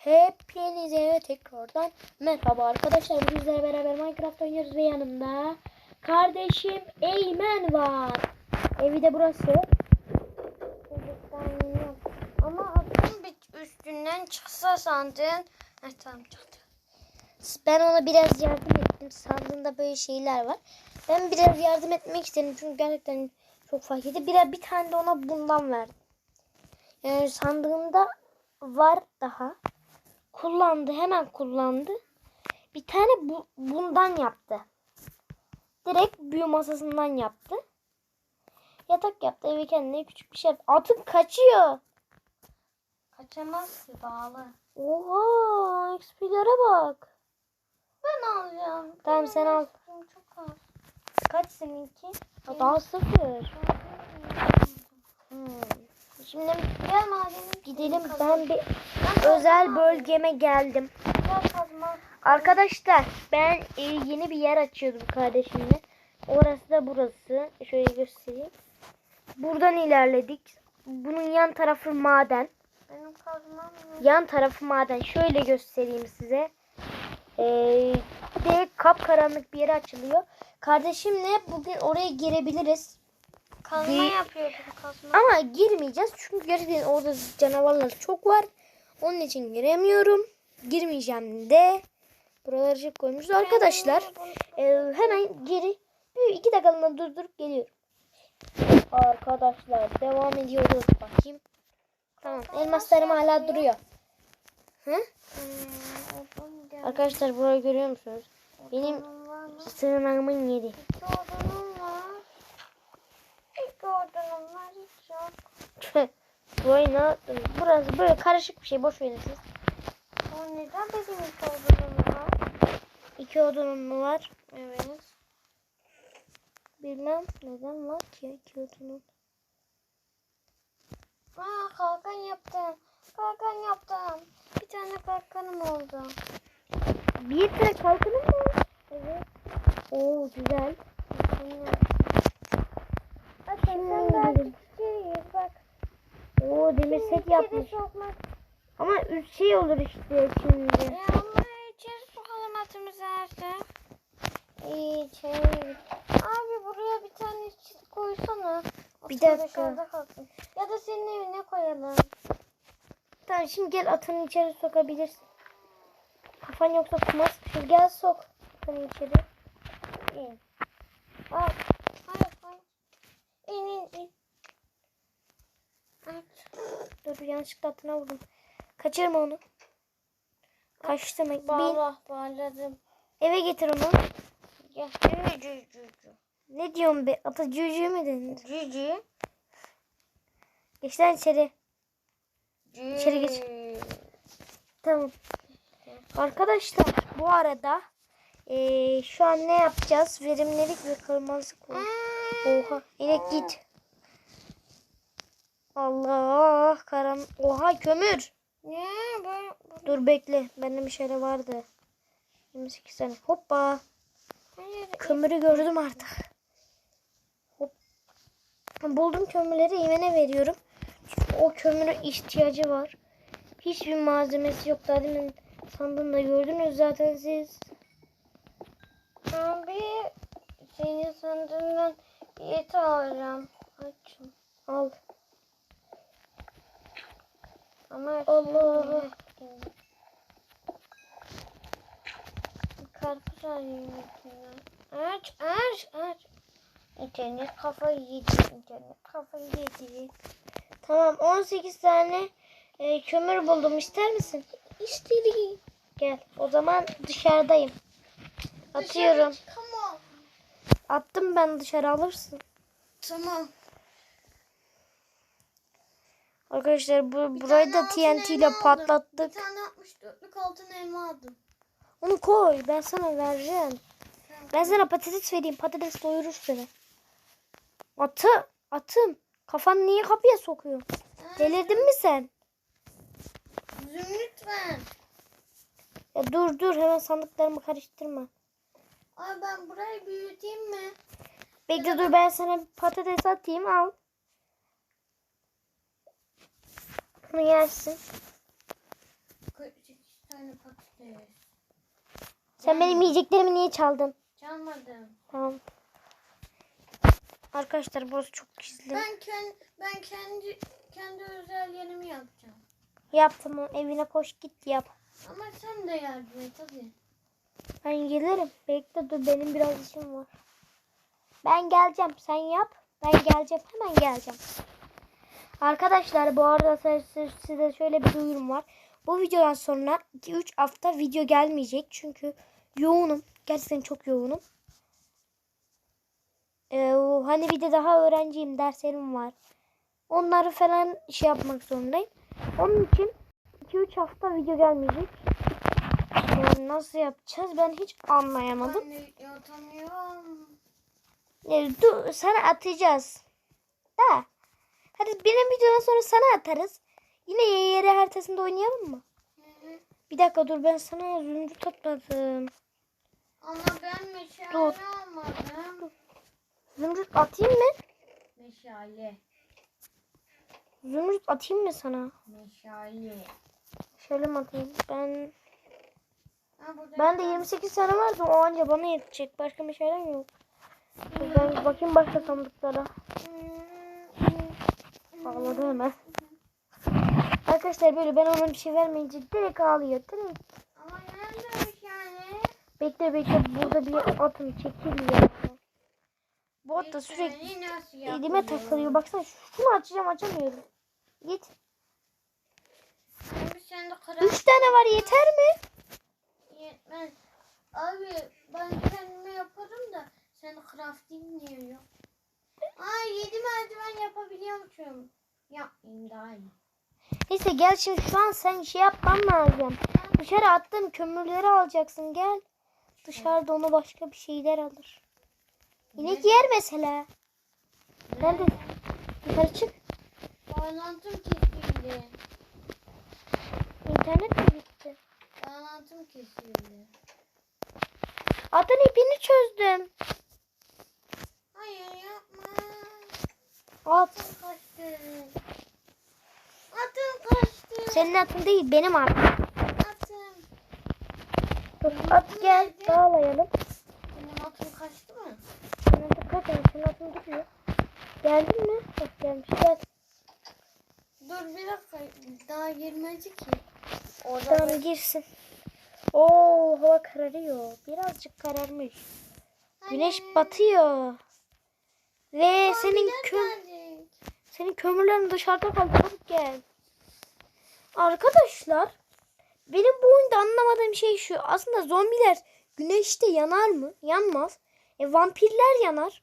Hepinize tekrardan merhaba arkadaşlar. Bugün sizlerle beraber Minecraft oynuyoruz ve yanımda kardeşim Eymen var. Evi de burası. Ama aklım bir üstünden çıksa sandın. Heh, tamam çıktı. Ben ona biraz yardım ettim. Sandığında böyle şeyler var. Ben biraz yardım etmek istedim çünkü gerçekten çok fark etti. Bir, bir tane de ona bundan verdim. Yani sandığımda var daha. Kullandı. Hemen kullandı. Bir tane bu, bundan yaptı. Direkt büyü masasından yaptı. Yatak yaptı. Eve kendine küçük bir şey yaptı. Atın kaçıyor. Kaçamaz ki bağlı. Oha. XP'lere bak. Ben alacağım. Tamam, sen al. Çok az. Kaç seninki? Ha, Daha sıfır. Hmm. Şimdi Gel madem. gidelim. Ben bir özel bölgeme geldim. Arkadaşlar ben e, yeni bir yer açıyordum kardeşimle. Orası da burası. Şöyle göstereyim. Buradan ilerledik. Bunun yan tarafı maden. Benim kazmam yok. Yan tarafı maden. Şöyle göstereyim size. Ee, direkt kapkaranlık bir yere açılıyor. Kardeşimle bugün oraya girebiliriz. Kazma Bir- yapıyordum kazma. Ama girmeyeceğiz çünkü gerçekten orada canavarlar çok var. Onun için giremiyorum. Girmeyeceğim de. Buraları çok koymuşuz. Arkadaşlar e, hemen geri bir iki dakikalığına durdurup geliyorum. Arkadaşlar devam ediyoruz. Bakayım. Tamam elmaslarım hala duruyor. Hı? Gel. Arkadaşlar burayı görüyor musunuz? Benim sığınağımın yeri. İki odunum var. İki odunum var hiç yok. Ne yaptın? Burası böyle karışık bir şey. Boş verin siz. O neden benim iki odunum var? İki odunun mu var? Evet. Bilmem neden var ki iki odunun. Aa kalkan yaptım. Kalkan yaptım. Bir tane kalkanım oldu. Bir tane kalkanın mı? Evet. Oo güzel. Bak sen daha küçüğüz bak. Oo demir set yapmış. Ama üç şey olur işte şimdi. Ya ama içeri sokalım atımızı artık. İçeri. Abi buraya bir tane çit koysana. Bir Atım dakika. kalsın. Ya da senin evine koyalım. Tamam şimdi gel atını içeri sokabilirsin. Kafan yoksa kumaz. Gel sok atını içeri. İn. Al. Hayır hayır. İn in in. Aç. Dur yanlışlıkla atına vurdum. Kaçırma onu. Kaçtım. Bin. Bağla. Bağladım. Eve getir onu. Gel. Cü cü cü cü. Ne diyorsun be? Ata cücüğü mü dedin? Cü cü. Geç lan içeri. Cü. İçeri geç. Tamam. Arkadaşlar bu arada eee, şu an ne yapacağız? Verimlilik ve kırmızı. Oha inek git. Allah karan. Oha kömür. Ne böyle? Dur bekle. Bende bir şeyler vardı. 28 tane. Hoppa. Hayır. Kömürü gördüm artık. Hop. Buldum kömürleri Eymen'e veriyorum. Çünkü o kömüre ihtiyacı var. Hiçbir malzemesi yok. Daha demin sandığımda gördünüz zaten siz. Abi senin sandığından bir et alacağım. Açım. Al. Ama Allah. Karpuz alayım içinden. Aç aç aç. İnternet kafayı yedi. İnternet kafayı yedi. Tamam 18 tane e, kömür buldum. İster misin? İsterim. Gel. O zaman dışarıdayım. Atıyorum. Tamam. Attım ben dışarı alırsın. Tamam. Arkadaşlar bu burayı da TNT ile patlattık. Bir tane 64'lük altın elma aldım. Onu koy. Ben sana vereceğim. Ben sana patates vereyim. Patates doyurur seni. Atı. Atım. Kafanı niye kapıya sokuyor? Delirdin mi sen? Zümrüt ver. Ya dur dur hemen sandıklarımı karıştırma. Ay ben burayı büyüteyim mi? Bekle dur ben sana bir patates atayım al. Bunu yersin. Sen benim yiyeceklerimi niye çaldın? Çalmadım. Tamam. Arkadaşlar burası çok gizli. Ben kendi ben kendi kendi özel yerimi yapacağım. Yap tamam evine koş git yap. Ama sen de yardım et hadi. Ben gelirim. Bekle dur benim biraz işim var. Ben geleceğim. Sen yap. Ben geleceğim. Hemen geleceğim. Arkadaşlar bu arada size, şöyle bir duyurum var. Bu videodan sonra 2-3 hafta video gelmeyecek. Çünkü yoğunum. Gerçekten çok yoğunum. Ee, hani bir de daha öğrenciyim. Derslerim var. Onları falan şey yapmak zorundayım. Onun için 2-3 hafta video gelmeyecek. Yani nasıl yapacağız ben hiç anlayamadım. De yatamıyorum. Yani dur sana atacağız. Da. Hadi benim videodan sonra sana atarız. Yine yere haritasında oynayalım mı? Hı hı. Bir dakika dur ben sana zümrüt atmadım. Ama ben meşale Dur. almadım. Zümrüt atayım mı? Meşale. Zümrüt atayım mı sana? Meşale. Şöyle mi atayım? Ben Ha, ben de 28 tane vardı o anca bana yetecek. Başka şeyler yok. Ben bakayım başka sandıklara. Ağladı hemen. Arkadaşlar böyle ben ona bir şey vermeyince direkt ağlıyor. Direkt. Ama nerede meşale? Bekle bekle burada bir atım çekiliyor. Bu at da sürekli elime takılıyor. Baksana şunu açacağım açamıyorum. Git. Üç tane var yeter mi? yetmez. Abi ben kendime yaparım da sen crafting niye yok? Ay yedi merdiven yapabiliyormuşum. Yapmayayım daha iyi. Neyse gel şimdi şu an sen şey yapman lazım. Dışarı attığım kömürleri alacaksın gel. Dışarıda onu başka bir şeyler alır. İnek yer mesela. Nerede? Yukarı çık. Bağlantım kesildi. İnternet mi gitti? Bağlantım kesildi. Atın ipini çözdüm. Hayır yapma. At. Kaçtı. Atım kaçtı. Senin atın değil benim atım. Atım. Dur, at gel bağlayalım. Benim atım kaçtı mı? Senin atın kaç tane? Senin atın duruyor. Geldin mi? Bak gelmiş gel. Dur bir dakika. Daha girmedi ki. Orada Tamam girsin. Oo hava kararıyor. Birazcık kararmış. Güneş batıyor. Ve senin köm geldik. Senin kömürlerin dışarıda kaldı. Çabuk gel. Arkadaşlar benim bu oyunda anlamadığım şey şu. Aslında zombiler güneşte yanar mı? Yanmaz. E vampirler yanar.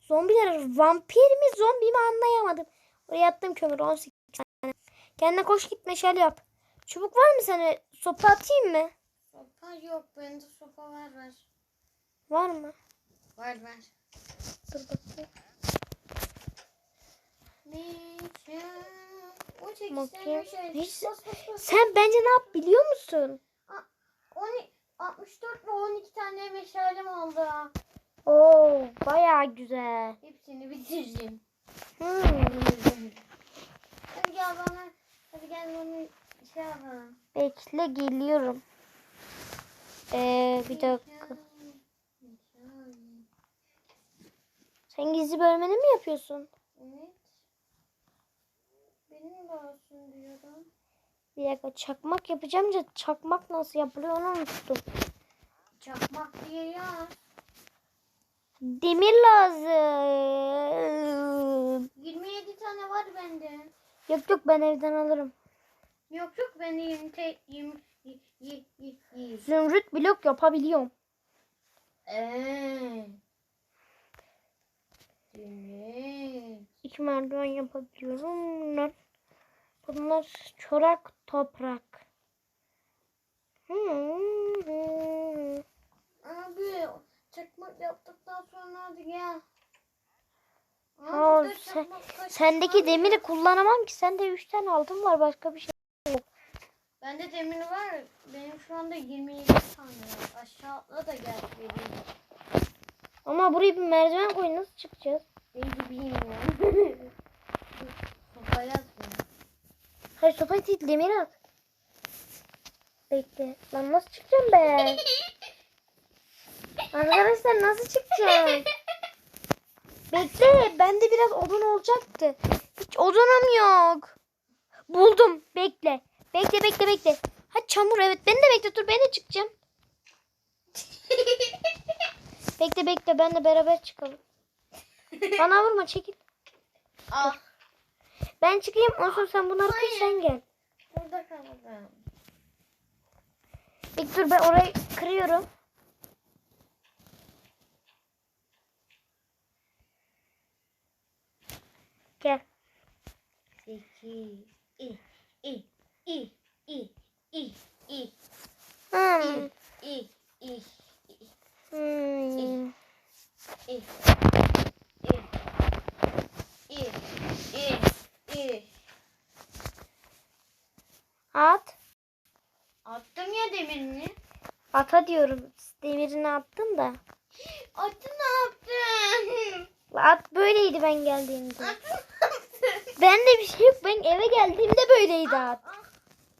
Zombiler vampir mi zombi mi anlayamadım. Oraya attım kömür 18 tane. Kendine koş git meşale yap. Çubuk var mı sana? Sopa atayım mı? Sopa yok. Bende sopa var var. Var mı? Var var. Dur bakayım. Bakayım. Sen bence ne yap biliyor musun? 10, 64 ve 12 tane meşalem oldu. Oo baya güzel. Hepsini bitirdim. Hmm. Hadi gel bana. Hadi gel bana şey yapalım. Bekle geliyorum. Ee, bir dakika. Sen gizli bölmeni mi yapıyorsun? Evet. Benim de olsun diyorum. Bir dakika çakmak yapacağım da çakmak nasıl yapılıyor onu unuttum. Çakmak diye yaz. Demir lazım. 27 tane var bende. Yok yok ben evden alırım. Yok yok bende 20 te 20 y- y- y- y- Zümrüt blok yapabiliyorum. Eee. Evet. İki merdiven yapabiliyorum. Bunlar, bunlar çorak toprak. Hmm. Abi çakmak yaptıktan sonra hadi gel. Aa, sen- Sendeki demiri kullanamam ki. Sende 3 tane altın var. Başka bir şey. Bende demir var. Benim şu anda 27 tane var. Aşağı atla da gel vereyim. Ama buraya bir merdiven koy. Nasıl çıkacağız? Ben bilmiyorum. Sopa yazmıyor. Hayır sopa değil demir at. Bekle. Lan nasıl çıkacağım ben? Arkadaşlar nasıl çıkacağım? Bekle. Bende biraz odun olacaktı. Hiç odunum yok. Buldum. Bekle. Bekle bekle bekle. Ha çamur evet. Beni de bekle. Dur ben de çıkacağım. Bekle bekle. Ben de beraber çıkalım. Bana vurma çekil. ah. Ben çıkayım. Olsun sen bunları kır sen gel. Burada kaldım. Bekle dur ben orayı kırıyorum. Gel. Sekiz. İ. İ. İ. İ. İ. İ. Hmm. İ. İ. Hmm. İ. İ. İ. İ. İ. At. Attım ya demirini. Ata diyorum. Demirini attın da. Attı ne yaptın? At böyleydi ben geldiğimde. Attı ne yaptın? Bende bir şey yok. Ben eve geldiğimde böyleydi at.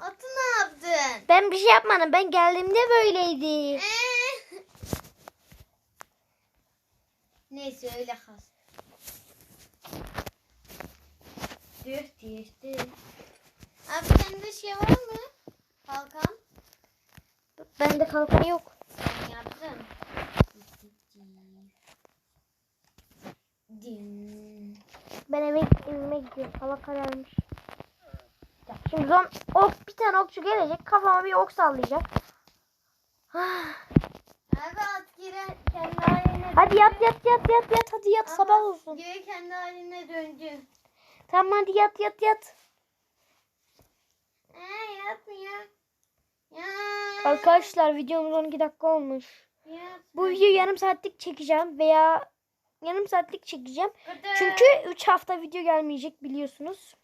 Atı ne yaptın? Ben bir şey yapmadım. Ben geldiğimde böyleydi. Ee? Neyse öyle kalsın. Düh düh düh. Abi sende şey var mı? Bende kalkan yok. Din. Ben eve evime gidiyorum. Hava kararmış. Şimdi zon ok bir tane okçu gelecek. Kafama bir ok sallayacak. Abi at gire kendi haline Hadi yat yat yat yat yat. Hadi yat Ama sabah olsun. Geri kendi haline döndü. Tamam hadi yat yat yat. Ee, yatmıyor. Ya. Arkadaşlar videomuz 12 dakika olmuş. Bu videoyu yarım saatlik çekeceğim veya yarım saatlik çekeceğim. Çünkü 3 hafta video gelmeyecek biliyorsunuz.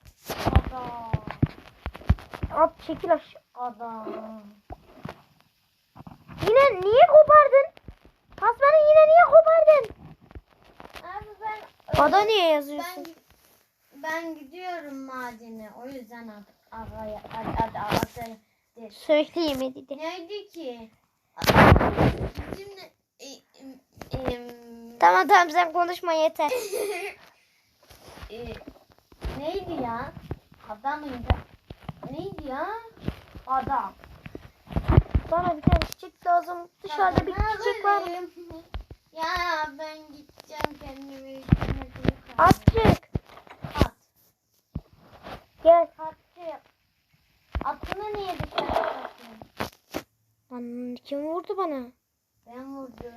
At çekil aşağı. Adam. Yine niye kopardın? Tasmanı yine niye kopardın? Abi ben Ada niye yazıyorsun? ben ben gidiyorum madene. O yüzden ad araya ad ad ad ad- Söyleyeyim dedi. Neydi ki? Bizim? E, em, em, Tamam tamam sen konuşma yeter. e, neydi ya? Adam mıydı? Neydi ya? Adam. Bana bir tane çiçek lazım. Dışarıda bir çiçek var. Ya ben gideceğim kendime üstüne büyük At çık. At. Atını niye atıyorsun? Lan kim vurdu bana? Ben vurdum.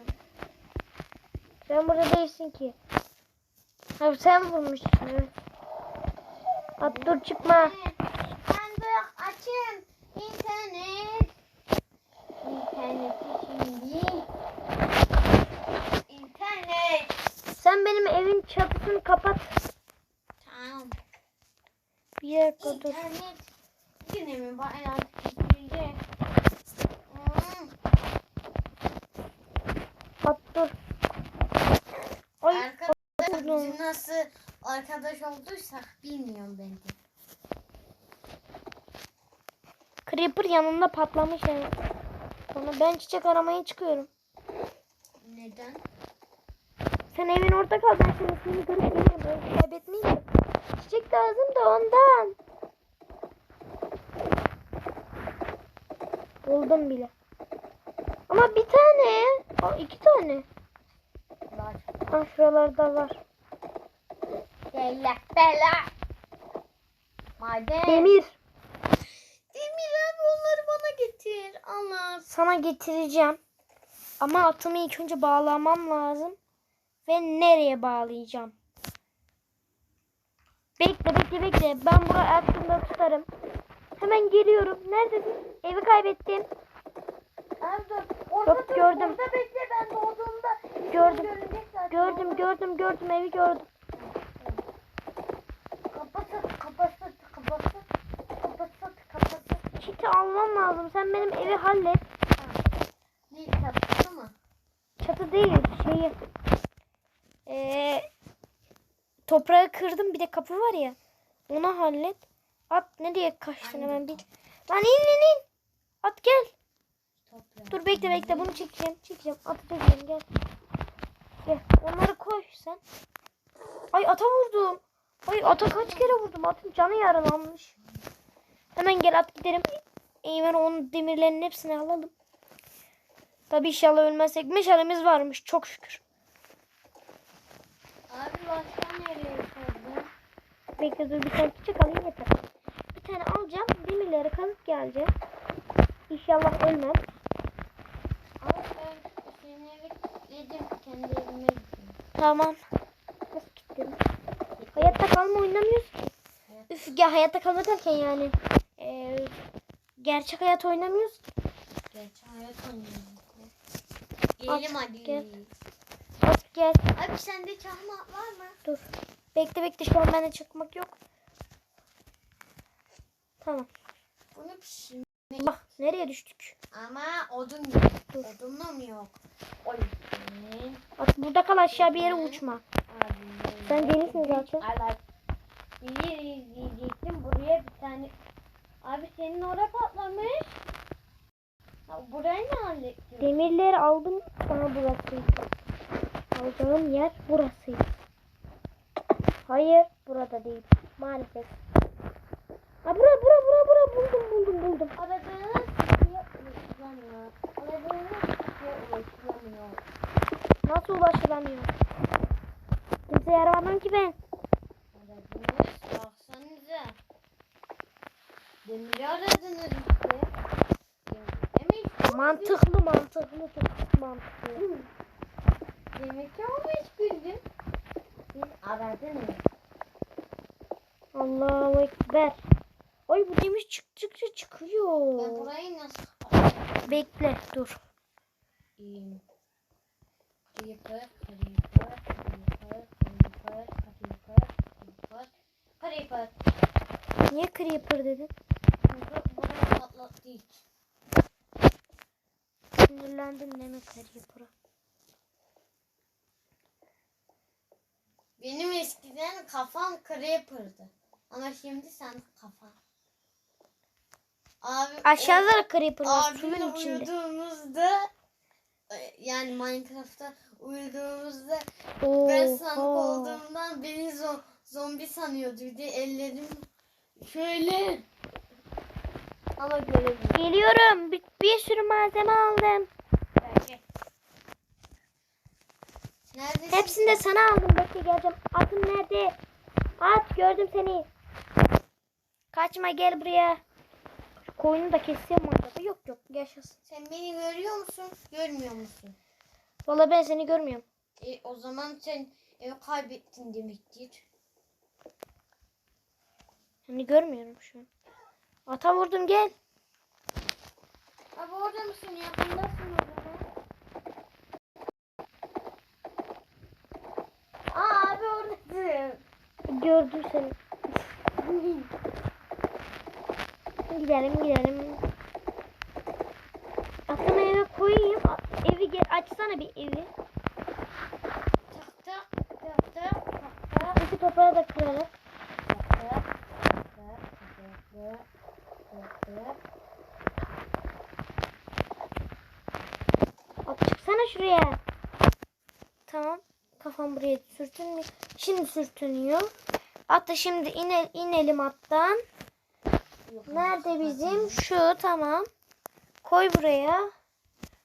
Sen burada değilsin ki. Ha sen vurmuşsun. evet. At dur çıkma. Ben de açın. İnternet. İnterneti şimdi. İnternet. Sen benim evin çatısını kapat. Tamam. Bir dakika dur. İnternet. Yine mi bayağı kesildi? Hmm. At dur. Ay Arkadaşlar pardon. biz nasıl arkadaş olduysak bilmiyorum ben de. Creeper yanında patlamış yani. Sonra ben çiçek aramaya çıkıyorum. Neden? Sen evin orada kal. Ben seni seni görüp gelirim. Böyle kaybetmeyeyim. Çiçek lazım da ondan. Buldum bile. Ama bir tane. Aa, iki tane. Var. Ha şuralarda var. Bella bella. Maden. Demir. Demir abi onları bana getir. Allah. Sana getireceğim. Ama atımı ilk önce bağlamam lazım. Ve nereye bağlayacağım? Bekle bekle bekle. Ben burayı aklımda tutarım. Hemen geliyorum. Neredesin? Evi kaybettim. Dur. Orada Yok, dur, gördüm. Orada bekle ben doğduğumda. Gördüm. Gördüm gördüm gördüm evi gördüm. Çiti almam lazım. Sen benim evi hallet. Ne kapatın mı? Çatı değil şeyi. Ee, toprağı kırdım bir de kapı var ya. Onu hallet. At nereye kaçtın hemen bil. Lan in in in. At gel. Topla. Dur bekle bekle bunu çekeceğim. Çekeceğim. Atı çekeceğim gel. Gel. Onları koy sen. Ay ata vurdum. Ay ata kaç kere vurdum. Atın canı yaralanmış. Hemen gel at gidelim. Eymen onun demirlerinin hepsini alalım. Tabi inşallah ölmezsek. Meşalemiz varmış çok şükür. Abi başka nereye koydun? Bekle dur bir tane çiçek alayım yeter. Bir tane alacağım. Demirleri kazıp geleceğim. İnşallah ölmem. Abi ben senin eve gittim. Kendi evime gittim. Tamam. Nasıl gittin? Hayatta kalma oynamıyoruz ki. Üf ya hayatta kalma derken yani. Gerçek hayat oynamıyoruz. Geç hayat oynuyorum. At, Gelim hadi. gel. Bak gel. Abi sende çakmak var mı? Dur. Bekle bekle şu an bende çıkmak yok. Tamam. Bunu pişir. Bak nereye düştük? Ama odun yok. Dur. Odunum yok. O yüzden Bak burada kal aşağı bir yere uçma. abi. Sen delisin zaten. Evet. Bir diyecektim buraya bir tane. Abi senin oraya patlamış. Ya burayı ne hallettin? Demirleri aldım. Sana burası. Alacağım yer burası. Hayır burada değil. Maalesef. Ha bura bura bura bura buldum buldum buldum. Aradığınız kişiye ulaşılamıyor. Aradığınız kişiye ulaşılamıyor. Nasıl ulaşılamıyor? Kimseye aramam ki ben. Aradınız baksanıza. Demiri aradınız işte. Demek Mantıklı mantıklı çok mantıklı. Demek ki o meşguldü. Siz aradınız. Allahu Ekber. Ay bu demir çıktıkça Ben çıkıyor. burayı nasıl? Bekle dur. Creeper, creeper, creeper, creeper, creeper, creeper, creeper. Niye creeper dedin? Patlattı hiç. Sinirlendim deme creeper'a. Benim eskiden kafam creeper'dı. Ama şimdi sen kafan. Abi Aşağıda da creeper var suyun içinde. uyuduğumuzda e, yani Minecraft'ta uyuduğumuzda ben sanık Oha. olduğumdan beni zo- zombi sanıyordu. Bir de ellerim şöyle ama görebilirim. Geliyorum. Bir, bir sürü malzeme aldım. Belki. Neredesin? Hepsini de sana aldım. Bekle geleceğim. Atın nerede? At gördüm seni. Kaçma gel buraya. Şu koyunu da keseyim acaba? Yok yok yaşasın. Sen beni görüyor musun? Görmüyor musun? Vallahi ben seni görmüyorum. E, o zaman sen evi kaybettin demektir. Seni görmüyorum şu an. Ata vurdum gel. Abi orada mısın? Yakındasın o zaman. Aa abi oradasın. Gördüm seni. Gidelim gidelim. Atını eve koyayım. Evi gel açsana bir evi. Tak tak tak tak tak tak İki toprağı da kırarız. Şuraya. Tamam. Kafam buraya sürtünmüyor. Şimdi sürtünüyor. At da şimdi ine, inelim attan. Nerede bizim? Şu tamam. Koy buraya.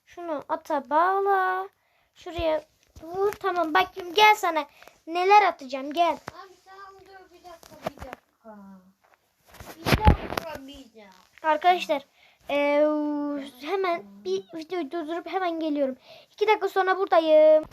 Şunu ata bağla. Şuraya vur. Tamam bakayım gel sana. Neler atacağım gel. Abi tamam dur bir dakika bir dakika. Bir dakika bir dakika. Arkadaşlar eee, hemen bir videoyu durdurup hemen geliyorum. İki dakika sonra buradayım.